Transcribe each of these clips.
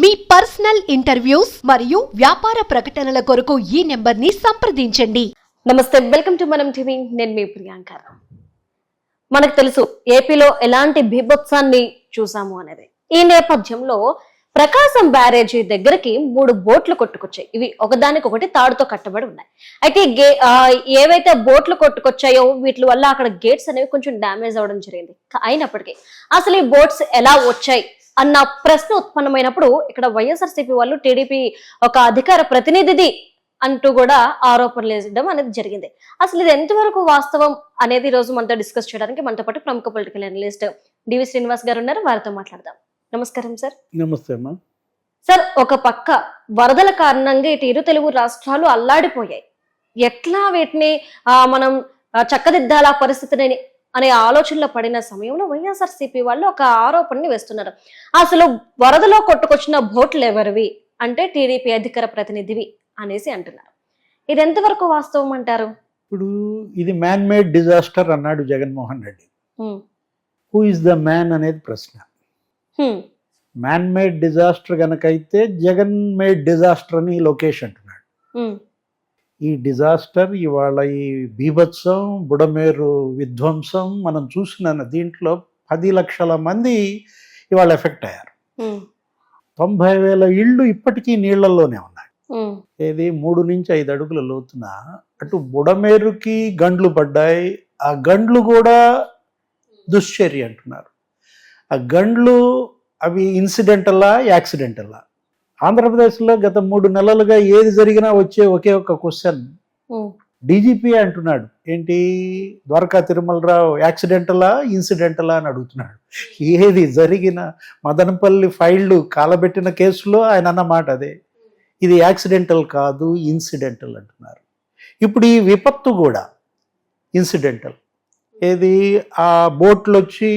మీ personal interviews మరియు వ్యాపార ప్రకటనల కొరకు ఈ నెంబర్ని సంప్రదించండి. నమస్తే వెల్కమ్ టు మనం టీవీ. నేను మీ ప్రియాంక మనకు తెలుసు ఏపీలో ఎలాంటి బీభత్సాన్ని చూసాము అనేది. ఈ నేపథ్యంలో ప్రకాశం బ్యారేజీ దగ్గరికి మూడు బోట్లు కొట్టుకొచ్చాయి. ఇవి ఒకదానికొకటి తాడుతో కట్టబడి ఉన్నాయి. అయితే గే ఏవైతే బోట్లు కొట్టుకొచ్చాయో వీటి వల్ల అక్కడ గేట్స్ అనేవి కొంచెం డ్యామేజ్ అవ్వడం జరిగింది. అయినప్పటికీ అసలు ఈ బోట్స్ ఎలా వచ్చాయి? అన్న ప్రశ్న ఉత్పన్నమైనప్పుడు ఇక్కడ వైఎస్ఆర్సీపీ వాళ్ళు టీడీపీ ఒక అధికార ప్రతినిధిది అంటూ కూడా ఆరోపణలు వేయడం అనేది జరిగింది. అసలు ఇది ఎంతవరకు వాస్తవం అనేది రోజు మనతో డిస్కస్ చేయడానికి మనతో పాటు ప్రముఖ పొలిటికల్ అనలిస్ట్ డివి శ్రీనివాస్ గారు ఉన్నారు. వారితో మాట్లాడదాం. నమస్కారం సార్. నమస్తే అమ్మా. సార్ ఒక పక్క వరదల కారణంగా ఇటు ఇరు తెలుగు రాష్ట్రాలు అల్లాడిపోయాయి. ఎట్లా వీటిని మనం చక్కదిద్దాల పరిస్థితిని అనే ఆలోచనలో పడిన సమయంలో వైఎస్ఆర్సీపీ వాళ్ళు ఒక ఆరోపణని వేస్తున్నారు. అసలు వరదలో కొట్టుకొచ్చిన బోట్లు ఎవరివి? అంటే టీడీపీ అధికార ప్రతినిధివి అనేసి అంటున్నారు. ఇది ఎంతవరకు వాస్తవం అంటారు? ఇప్పుడు ఇది మ్యాన్ మేడ్ డిజాస్టర్ అన్నాడు Jaganmohan Reddy. Who is the man అనేది ప్రశ్న. మ్యాన్ మేడ్ డిజాస్టర్ గనకైతే జగన్ మేడ్ డిజాస్టర్ అని లోకేష్ అంటున్నాడు. ఈ డిజాస్టర్ ఇవాళ ఈ బీభత్సం బుడమేరు విధ్వంసం మనం చూసిన దీంట్లో పది లక్షల మంది ఇవాళ ఎఫెక్ట్ అయ్యారు. తొంభై వేల ఇళ్ళు ఇప్పటికీ నీళ్ళలోనే ఉన్నాయి. ఏది మూడు నుంచి ఐదు అడుగుల లోతున అటు బుడమేరుకి గండ్లు పడ్డాయి. ఆ గండ్లు కూడా దుశ్చర్య అంటున్నారు. ఆ గండ్లు అవి ఇన్సిడెంటలా యాక్సిడెంటలా? ఆంధ్రప్రదేశ్లో గత మూడు నెలలుగా ఏది జరిగినా వచ్చే ఒకే ఒక క్వశ్చన్. డీజీపీ అంటున్నాడు. ఏంటి? ద్వారకా తిరుమలరావు యాక్సిడెంటలా ఇన్సిడెంటలా అని అడుగుతున్నాడు. ఏది జరిగిన మదనపల్లి ఫైళ్ళు కాలబెట్టిన కేసులో ఆయన అన్న మాట అదే. ఇది యాక్సిడెంటల్ కాదు ఇన్సిడెంటల్ అంటున్నారు. ఇప్పుడు ఈ విపత్తు కూడా ఇన్సిడెంటల్. ఏది? ఆ బోట్లు వచ్చి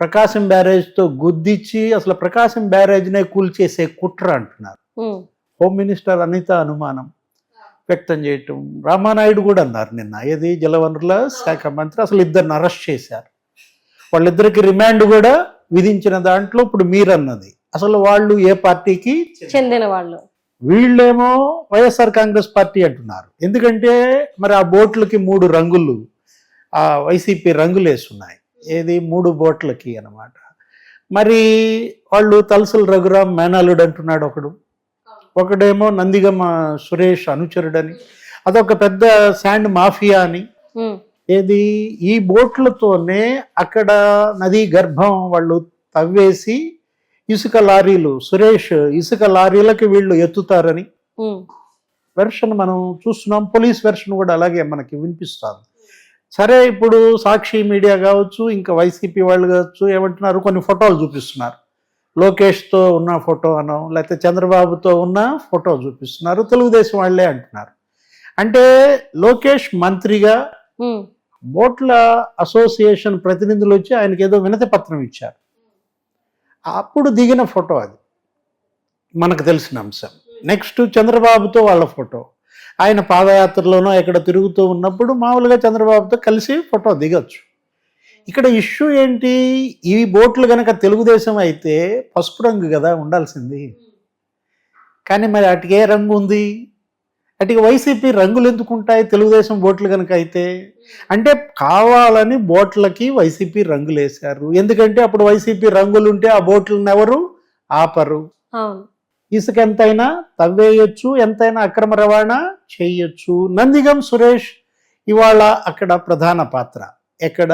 ప్రకాశం బ్యారేజ్తో గుద్దిచ్చి అసలు ప్రకాశం బ్యారేజ్నే కూల్చేసే కుట్ర అంటున్నారు. హ్మ్. మినిస్టర్ అనిత అనుమానం వ్యక్తం చేయటం. రామానాయుడు కూడా అన్నారు నిన్న ఏది జలవనరుల శాఖ మంత్రి అసలు ఇద్దరిని అరెస్ట్ చేశారు. వాళ్ళిద్దరికి రిమాండ్ కూడా విధించిన దాంట్లో ఇప్పుడు మీరన్నది. అసలు వాళ్ళు ఏ పార్టీకి చెందిన వాళ్ళు. వీళ్ళేమో వైఎస్ఆర్ కాంగ్రెస్ పార్టీ అంటున్నారు. ఎందుకంటే మరి ఆ బోట్లకి మూడు రంగులు ఆ వైసీపీ రంగులు వేస్తున్నాయి ఏది? మూడు బోట్లకి అన్నమాట. మరి వాళ్ళు తలసలు రఘురాం మేనాలుడు అంటున్నాడు ఒకడు. ఒకడేమో నందిగమ సురేష్ అనుచరుడని అదొక పెద్ద శాండ్ మాఫియా అని. ఏది? ఈ బోట్లతోనే అక్కడ నదీ గర్భం వాళ్ళు తవ్వేసి ఇసుక లారీలు సురేష్ ఇసుక లారీలకి వీళ్ళు ఎత్తుతారని. వెర్షన్ మనం చూస్తున్నాం. పోలీస్ వెర్షన్ కూడా అలాగే మనకి వినిపిస్తుంది. సరే ఇప్పుడు సాక్షి మీడియా కావచ్చు ఇంకా వైసీపీ వాళ్ళు కావచ్చు ఏమంటున్నారు? కొన్ని ఫోటోలు చూపిస్తున్నారు. లోకేష్తో ఉన్న ఫోటో అనో లేకపోతే చంద్రబాబుతో ఉన్న ఫోటో చూపిస్తున్నారు. తెలుగుదేశం వాళ్ళే అంటున్నారు. అంటే లోకేష్ మంత్రిగా. బోట్ల అసోసియేషన్ ప్రతినిధులు వచ్చి ఆయనకి ఏదో వినతి పత్రం ఇచ్చారు. అప్పుడు దిగిన ఫోటో అది. మనకు తెలిసిన అంశం. నెక్స్ట్ చంద్రబాబుతో వాళ్ళ ఫోటో. ఆయన పాదయాత్రలోనో ఎక్కడ తిరుగుతూ ఉన్నప్పుడు మామూలుగా చంద్రబాబుతో కలిసి ఫోటో దిగొచ్చు. ఇక్కడ ఇష్యూ ఏంటి? ఈ బోట్లు కనుక తెలుగుదేశం అయితే పసుపు రంగు కదా ఉండాల్సింది. కానీ మరి అటుకే రంగు ఉంది? అటుకి వైసీపీ రంగులు ఎందుకు ఉంటాయి? తెలుగుదేశం బోట్లు కనుక అయితే? అంటే కావాలని బోట్లకి వైసీపీ రంగులు వేశారు ఎందుకంటే అప్పుడు వైసీపీ రంగులు ఉంటే ఆ బోట్లను ఎవరు? ఆపరు. అవును. ఇసుక ఎంతైనా తవ్వేయచ్చు ఎంతైనా అక్రమ రవాణా చేయొచ్చు. నందిగం సురేష్ ఇవాళ అక్కడ ప్రధాన పాత్ర. ఎక్కడ?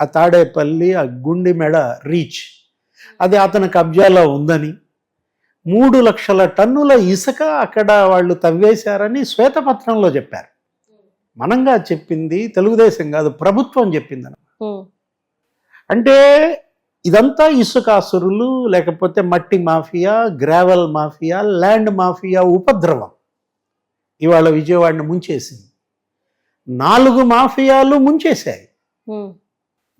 ఆ తాడేపల్లి ఆ గుండి మెడ రీచ్. అది అతని కబ్జాలో ఉందని. మూడు లక్షల టన్నుల ఇసుక అక్కడ వాళ్ళు తవ్వేశారని శ్వేతపత్రంలో చెప్పారు. మనంగా చెప్పింది తెలుగుదేశం కాదు ప్రభుత్వం చెప్పింది హ్మ్. అంటే ఇదంతా ఇసుకాసురులు లేకపోతే మట్టి mafia gravel mafia land mafia ఉపద్రవం. ఇవాళ విజయవాడని ముంచేసింది. నాలుగు మాఫియాలు ముంచేశాయి.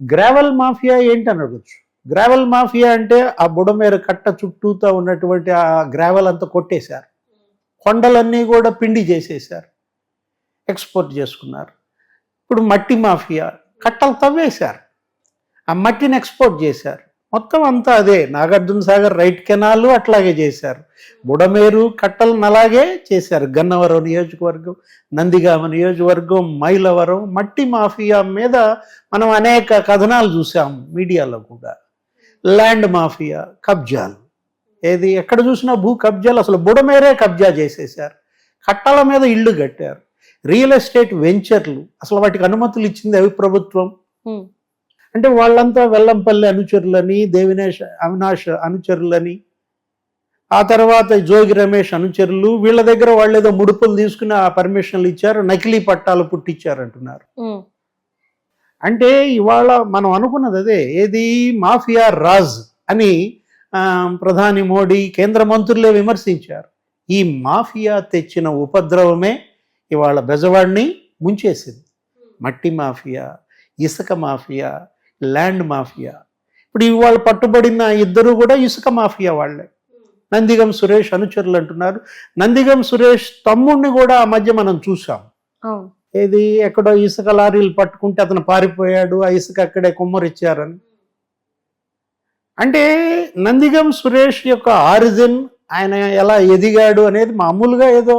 గ్రావెల్ మాఫియా ఏంటి అని అడగచ్చు? గ్రావెల్ మాఫియా అంటే ఆ బుడమేర కట్ట చుట్టూతా ఉన్నటువంటి ఆ గ్రావెల్ అంతా కొట్టేశారు. కొండలన్నీ కూడా పిండి చేసేశారు. ఎక్స్పోర్ట్ చేసుకున్నారు. ఇప్పుడు మట్టి మాఫియా కట్టలు తవ్వేశారు. ఆ మట్టిని ఎక్స్పోర్ట్ చేశారు. మొత్తం అంతా అదే. నాగార్జున సాగర్ రైట్ కెనాల్ అట్లాగే చేశారు. బుడమేరు కట్టలను అలాగే చేశారు. గన్నవరం నియోజకవర్గం నందిగామ నియోజకవర్గం మైలవరం మట్టి మాఫియా మీద మనం అనేక కథనాలు చూసాం మీడియాలో కూడా. ల్యాండ్ మాఫియా కబ్జాలు. ఏది? ఎక్కడ చూసినా భూ కబ్జాలు. అసలు బుడమేరే కబ్జా చేసేసారు కట్టల మీద ఇళ్ళు కట్టారు. రియల్ ఎస్టేట్ వెంచర్లు. అసలు వాటికి అనుమతులు ఇచ్చింది అవి ప్రభుత్వం. అంటే వాళ్ళంతా వెల్లంపల్లి అనుచరులని దేవినేష్ అవినాష్ అనుచరులని ఆ తర్వాత జోగి రమేష్ అనుచరులు వీళ్ళ దగ్గర వాళ్ళు ఏదో ముడుపులు తీసుకుని ఆ పర్మిషన్లు ఇచ్చారు నకిలీ పట్టాలు పుట్టించారు అంటున్నారు అంటే ఇవాళ మనం అనుకున్నది అదే ఏది? మాఫియా రాజ్ అని ప్రధాని మోడీ కేంద్ర మంత్రులే విమర్శించారు. ఈ మాఫియా తెచ్చిన ఉపద్రవమే ఇవాళ బెజవాడిని ముంచేసింది. మట్టి మాఫియా ఇసుక మాఫియా ల్యాండ్ మాఫియా. ఇప్పుడు ఇవాళ పట్టుబడిన ఇద్దరు కూడా ఇసుక మాఫియా వాళ్ళే. నందిగం సురేష్ అనుచరులు అంటున్నారు. నందిగం సురేష్ తమ్ముడిని కూడా ఆ మధ్య మనం చూసాం ఏది ఎక్కడో ఇసుక లారీలు పట్టుకుంటే అతను పారిపోయాడు ఆ ఇసుక అక్కడే కుమ్మరిచ్చారని. అంటే నందిగం సురేష్ యొక్క ఆరిజిన్ ఆయన ఎలా ఎదిగాడు అనేది మామూలుగా ఏదో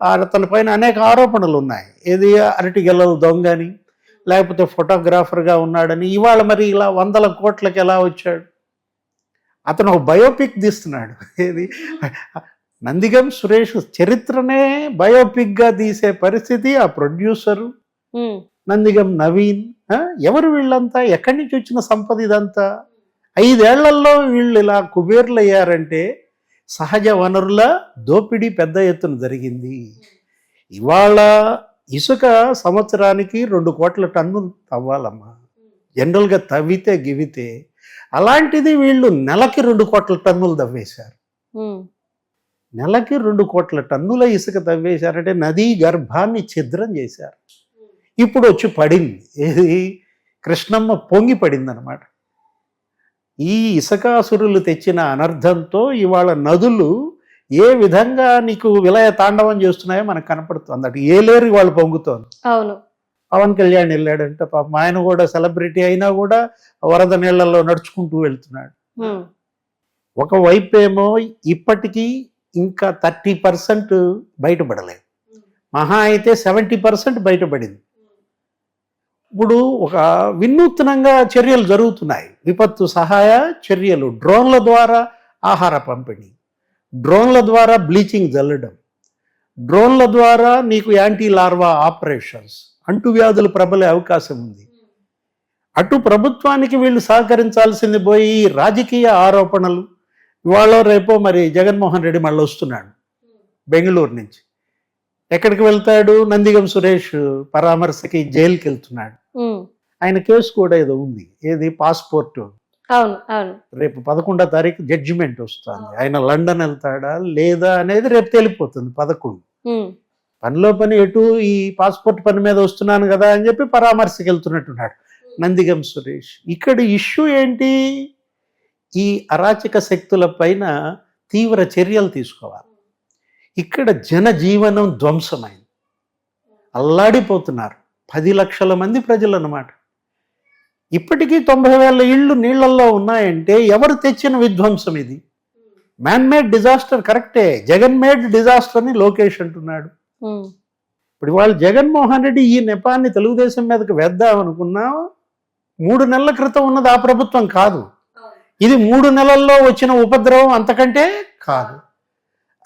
అతని పైన అనేక ఆరోపణలు ఉన్నాయి ఏది అరటి గెలలు దొంగని లేకపోతే ఫోటోగ్రాఫర్గా ఉన్నాడని ఇవాళ మరి ఇలా వందల కోట్లకి ఎలా వచ్చాడు? అతను ఒక బయోపిక్ తీస్తున్నాడు. ఏది? నందిగం సురేష్ చరిత్రనే బయోపిక్గా తీసే పరిస్థితి ఆ ప్రొడ్యూసరు. నందిగం నవీన్ ఎవరు వీళ్ళంతా? ఎక్కడి నుంచి వచ్చిన సంపద ఇదంతా? ఐదేళ్ళలో వీళ్ళు ఇలా కుబేర్లు అయ్యారంటే సహజ వనరుల దోపిడీ పెద్ద ఎత్తున జరిగింది. ఇవాళ ఇసుక సంవత్సరానికి రెండు కోట్ల టన్నులు తవ్వాలమ్మా. జనరల్గా తవ్వితే గివితే అలాంటిది వీళ్ళు నెలకి రెండు కోట్ల టన్నులు తవ్వేశారు. నెలకి రెండు కోట్ల టన్నుల ఇసుక తవ్వేశారంటే నదీ గర్భాన్ని ఛిద్రం చేశారు. ఇప్పుడు వచ్చి పడింది. ఏది? కృష్ణమ్మ పొంగి పడింది అనమాట ఈ ఇసుకాసురులు తెచ్చిన అనర్థంతో ఇవాళ నదులు ఏ విధంగా నీకు విలయ తాండవం చేస్తున్నాయో మనకు కనపడుతుంది. అటు ఏలేరు వాళ్ళు పొంగుతోంది. అవును. పవన్ కళ్యాణ్ వెళ్ళాడంటే పాపం ఆయన కూడా సెలబ్రిటీ అయినా కూడా వరద నీళ్ళలో నడుచుకుంటూ వెళ్తున్నాడు. ఒకవైపు ఏమో ఇప్పటికీ ఇంకా థర్టీ పర్సెంట్ బయటపడలేదు. మహా అయితే సెవెంటీ పర్సెంట్ బయటపడింది. ఇప్పుడు ఒక వినూత్నంగా చర్యలు జరుగుతున్నాయి. విపత్తు సహాయ చర్యలు డ్రోన్ల ద్వారా ఆహార పంపిణీ. డ్రోన్ల ద్వారా బ్లీచింగ్ జల్లడం. డ్రోన్ల ద్వారా నీకు యాంటీ లార్వా ఆపరేషన్స్ అంటువ్యాధులు ప్రబలే అవకాశం ఉంది. అటు ప్రభుత్వానికి వీళ్ళు సహకరించాల్సింది పోయి రాజకీయ ఆరోపణలు. ఇవాళ రేపో మరి జగన్మోహన్ రెడ్డి మళ్ళీ వస్తున్నాడు. బెంగళూరు నుంచి. ఎక్కడికి వెళ్తాడు? నందిగం సురేష్ పరామర్శకి జైలుకి వెళ్తున్నాడు ఆయన కేసు కూడా ఏదో ఉంది. ఏది? పాస్పోర్ట్. అవును అవును. రేపు పదకొండో తారీఖు జడ్జిమెంట్ వస్తుంది. ఆయన లండన్ వెళ్తాడా లేదా అనేది రేపు తెలిపోతుంది పదకొండు. పనిలో పని ఎటు ఈ పాస్పోర్ట్ పని మీద వస్తున్నాను కదా అని చెప్పి పరామర్శకి వెళ్తున్నట్టున్నాడు నందిగం సురేష్. ఇక్కడ ఇష్యూ ఏంటి? ఈ అరాచక శక్తుల పైన తీవ్ర చర్యలు తీసుకోవాలి. ఇక్కడ జనజీవనం ధ్వంసమైంది. అల్లాడిపోతున్నారు. పది లక్షల మంది ప్రజలు అన్నమాట ఇప్పటికీ తొంభై వేల ఇళ్ళు నీళ్ళలో ఉన్నాయంటే ఎవరు తెచ్చిన విధ్వంసం ఇది? మ్యాన్ మేడ్ డిజాస్టర్ కరెక్టే. జగన్ మేడ్ డిజాస్టర్ అని లోకేష్ అంటున్నాడు. ఇప్పుడు ఇవాళ జగన్మోహన్ రెడ్డి ఈ నెపాన్ని తెలుగుదేశం మీదకి వేద్దాం అనుకున్నా మూడు నెలల క్రితం ఉన్నది ఆ ప్రభుత్వం కాదు. ఇది మూడు నెలల్లో వచ్చిన ఉపద్రవం అంతకంటే కాదు.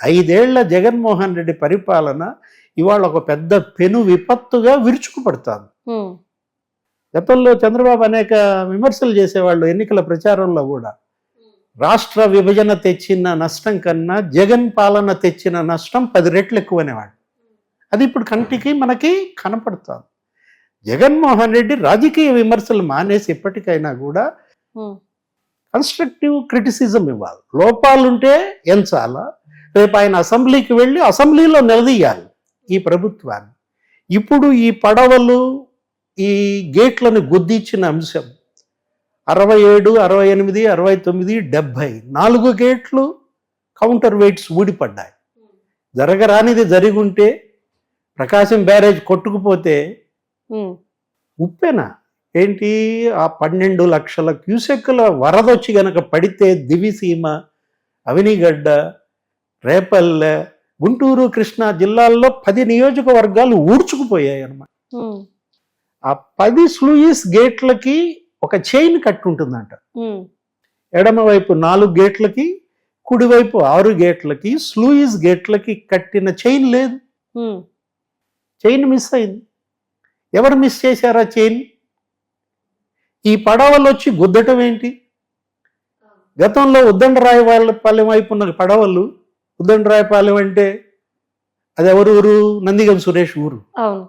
ఐదేళ్ళ జగన్మోహన్ రెడ్డి పరిపాలన ఇవాళ ఒక పెద్ద పెను విపత్తుగా విరుచుకుపడుతుంది. గతంలో చంద్రబాబు అనేక విమర్శలు చేసేవాళ్ళు ఎన్నికల ప్రచారంలో కూడా. రాష్ట్ర విభజన తెచ్చిన నష్టం కన్నా జగన్ పాలన తెచ్చిన నష్టం పది రెట్లు ఎక్కువనేవాడు అది ఇప్పుడు కంటికి మనకి కనపడుతుంది. జగన్మోహన్ రెడ్డి రాజకీయ విమర్శలు మానేసి ఎప్పటికైనా కూడా కన్స్ట్రక్టివ్ క్రిటిసిజం ఇవ్వాలి. లోపాలుంటే ఎంచాలా? రేపు ఆయన అసెంబ్లీకి వెళ్ళి అసెంబ్లీలో నిలదీయాలి ఈ ప్రభుత్వాన్ని. ఇప్పుడు ఈ పడవలు ఈ గేట్లను గుద్దించిన అంశం అరవై ఏడు అరవై ఎనిమిది అరవై తొమ్మిది డెబ్భై నాలుగు గేట్లు కౌంటర్ వెయిట్స్ ఊడిపడ్డాయి. జరగరానిది జరిగి ఉంటే ప్రకాశం బ్యారేజ్ కొట్టుకుపోతే ఉప్పెనా? ఏంటి? ఆ పన్నెండు లక్షల క్యూసెక్కుల వరదొచ్చి గనక పడితే దివిసీమ అవినిగడ్డ రేపల్లె గుంటూరు కృష్ణా జిల్లాల్లో పది నియోజకవర్గాలు ఊడ్చుకుపోయాయి అన్నమాట ఆ పది స్లూయిస్ గేట్లకి ఒక చైన్ కట్టుంటుందంట. ఉమ్, ఎడమవైపు నాలుగు గేట్లకి కుడివైపు ఆరు గేట్లకి స్లూయిస్ గేట్లకి కట్టిన చైన్ లేదు. చైన్ మిస్ అయింది. ఎవరు మిస్ చేశారా చైన్? ఈ పడవలు వచ్చి గుద్దటం ఏంటి? గతంలో ఉద్దండరాయపాలెం వైపు ఉన్న పడవలు ఉద్దండరాయపాలెం అంటే అది ఎవరు ఊరు? నందిగం సురేష్ ఊరు. అవును.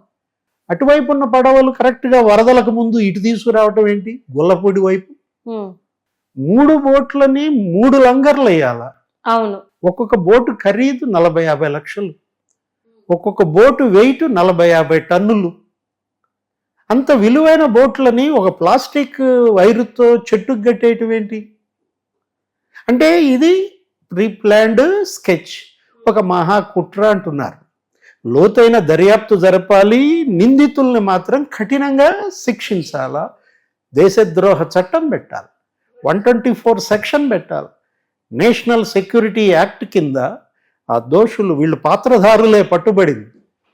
అటువైపు ఉన్న పడవలు కరెక్ట్గా వరదలకు ముందు ఇటు తీసుకురావటం ఏంటి? గొల్లపూడి వైపు. మూడు బోట్లని మూడు లంగర్లు వేయాల అవును. ఒక్కొక్క బోటు ఖరీదు నలభై యాభై లక్షలు. ఒక్కొక్క బోటు వెయిట్ నలభై యాభై టన్నులు. అంత విలువైన బోట్లని ఒక ప్లాస్టిక్ వైరుతో చెట్టుకు కట్టేయటం ఏంటి? అంటే ఇది ప్రీప్లాన్డ్ స్కెచ్. ఒక మహా కుట్ర అంటున్నారు. లోతైన దర్యాప్తు జరపాలి నిందితుల్ని మాత్రం కఠినంగా శిక్షించాలా? దేశద్రోహ చట్టం పెట్టాలి వన్ ట్వంటీ ఫోర్ సెక్షన్ పెట్టాలి. నేషనల్ సెక్యూరిటీ యాక్ట్ కింద ఆ దోషులు వీళ్ళు పాత్రధారులే పట్టుబడింది.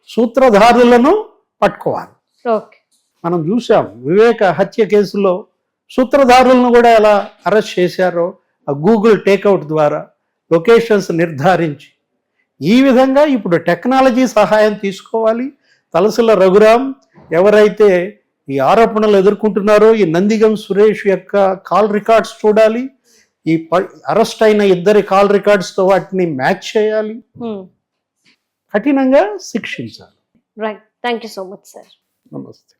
సూత్రధారులను పట్టుకోవాలి. ఓకే. మనం చూసాం వివేక హత్య కేసులో సూత్రధారులను కూడా ఎలా అరెస్ట్ చేశారో ఆ గూగుల్ టేక్అవుట్ ద్వారా లొకేషన్స్ నిర్ధారించి ఈ విధంగా ఇప్పుడు టెక్నాలజీ సహాయం తీసుకోవాలి. తలసల రఘురాం ఎవరైతే ఈ ఆరోపణలు ఎదుర్కొంటున్నారో ఈ నందిగం సురేష్ యొక్క కాల్ రికార్డ్స్ చూడాలి. ఈ అరెస్ట్ అయిన ఇద్దరి కాల్ రికార్డ్స్తో వాటిని మ్యాచ్ చేయాలి. కఠినంగా శిక్షించాలి. Right thank you so much sir నమస్తే.